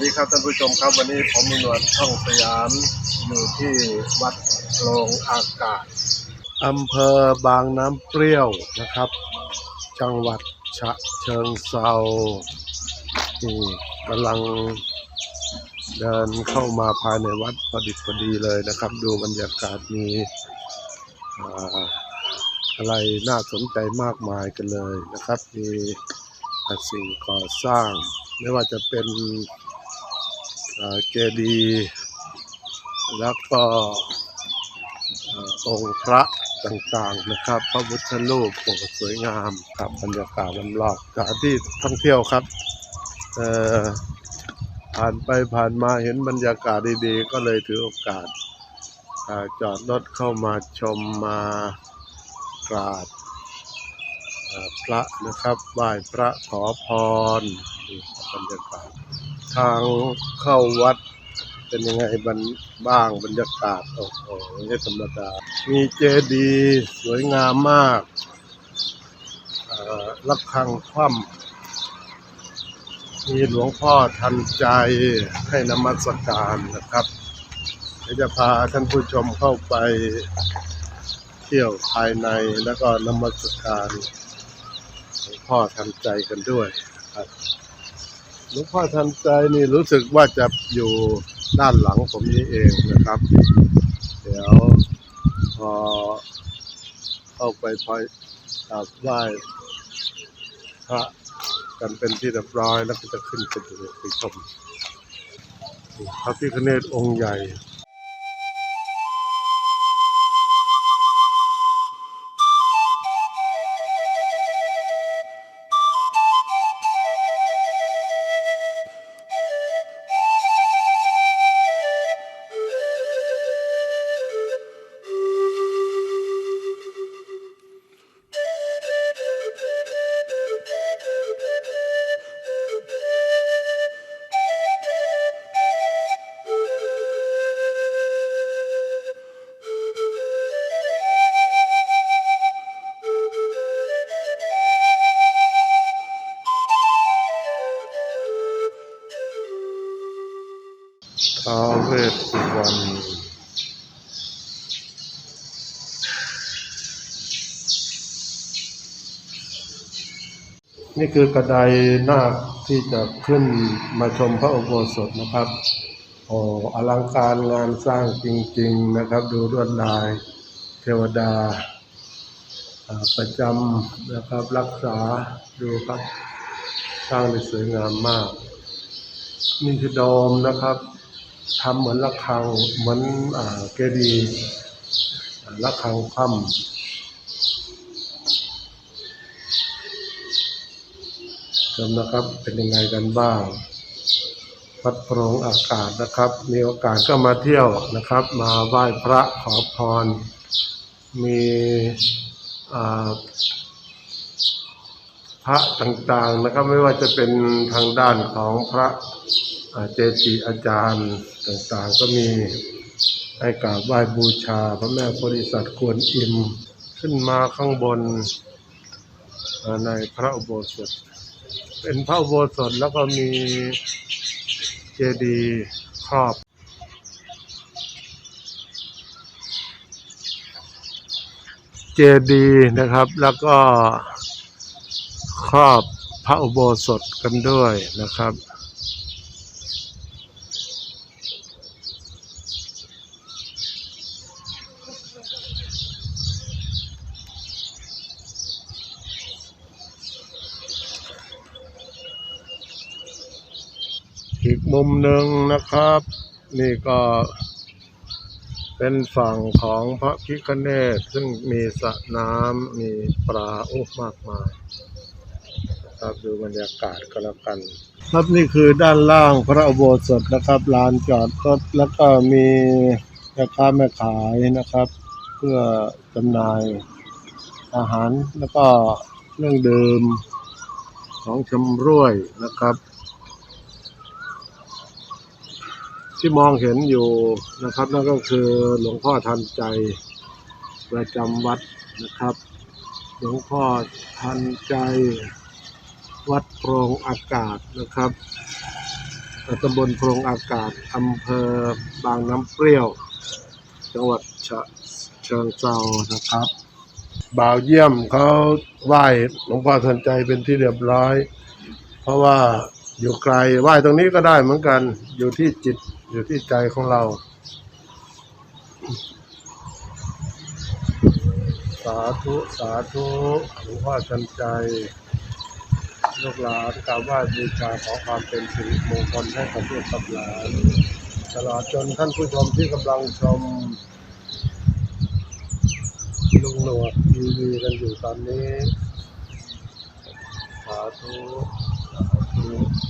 วัสดีครับท่านผู้ชมครับวันนี้ผมมีหนวดช่องสยามอยู่ที่วัดโรงอากาศอำเภอบางน้ำเปรี้ยวนะครับ จังหวัดฉะเชิงเซานี่กำลังเดินเข้ามาภายในวัดพอดิบพอดีเลยนะครับ ดูบรรยากาศมีอะไรน่าสนใจมากมายกันเลยนะครับ มีสิ่งก่อสร้างไม่ว่าจะเป็น เจดีย์แล้วก็องค์พระต่างๆนะครับ พระพุทธรูปโอ้สวยงามครับบรรยากาศรอบสถานที่ท่องเที่ยวครับผ่านไปผ่านมาเห็นบรรยากาศดีๆ ก็เลยถือโอกาสจอดรถเข้ามาชมมากราบ พระนะครับไหว้พระขอพรบรรยากาศทางเข้าวัดเป็นยังไงบ,บ้างบรรยากาศโอ้โหไม่ธรรมดา มีเจดีย์สวยงามมากเอ่อระฆังคว่ำมีหลวงพ่อทันใจให้นมัสการนะครับเดี๋ยวจะพาท่านผู้ชมเข้าไปเที่ยวภายในแล้วก็นมัสการ พ่อทันใจกันด้วยครับหลวงพ่อทันใจนี่รู้สึกว่าจะอยู่ด้านหลังผมนี้เองนะครับ เดี๋ยวพอเข้าไปพอยไหว้พระกันเป็นที่เรียบร้อยแล้วก็จะขึ้นไปดูไปชมพระพิฆเนศองค์ใหญ่ ท้าเวสสุวรรณนี่คือกระไดนาคที่จะขึ้นมาชมพระอุโบสถนะครับโอ้อลังการงานสร้างจริง ๆนะครับ ดูลวดลาย เทวดาอ่าประจำนะครับรักษาดูครับ สร้างได้สวยงามมากนี่คือโดมนะครับ ทำเหมือนระฆังเหมือนอ่าเกดีระฆังคว่ำชมนะครับเป็นยังไงกันบ้างวัดโปรงอากาศนะครับ มีโอกาสก็มาเที่ยวนะครับ มาไหว้พระขอพร มีอ่าพระต่างๆนะครับไม่ว่าจะเป็นทางด้านของพระ เจจิอาจารย์ต่างๆ ก็มีให้กราบไหว้บูชา พระแม่โพธิสัตว์กวนอิม ขึ้นมาข้างบนในพระอุโบสถ เป็นพระอุโบสถแล้วก็มีเจดีย์ครอบเจดีย์นะครับ แล้วก็ครอบพระอุโบสถกันด้วยนะครับ อีกมุมหนึ่งนะครับ นี่ก็เป็นฝั่งของพระพิคเนศซึ่งมีสระน้ำมีปลาโอ้มากมายครับดูบรรยากาศก็แล้วกัน ครับนี่คือด้านล่างพระอุโบสถนะครับลานจอดรถแล้วก็มีแม่ค้าแม่ขายนะครับ เพื่อจำหน่ายอาหารแล้วก็เครื่องดื่มของชำร่วยนะครับ ที่มองเห็นอยู่นะครับ นั่นก็คือหลวงพ่อทันใจประจำวัดนะครับ หลวงพ่อทันใจวัดโปรงอากาศนะครับตำบลโพรงอากาศอำเภอบางน้ำเปรี้ยว จังหวัดฉะเชิงเทรานะครับ บ่าวเยี่ยมเขาไหว้หลวงพ่อทันใจเป็นที่เรียบร้อย เพราะว่าอยู่ไกลไหว้ตรงนี้ก็ได้เหมือนกันอยู่ที่จิต อยู่ที่ใจของเรา สาธุสาธุหลวงพ่อทันใจลูกหลานกราบไหว้บูชาขอความเป็นสิริมงคลให้กับลูกกับหลานตลอดจนท่านผู้ชมที่กำลังชมลุงหนวดทีวีกันอยู่ตอนนี้ สาธุสาธุ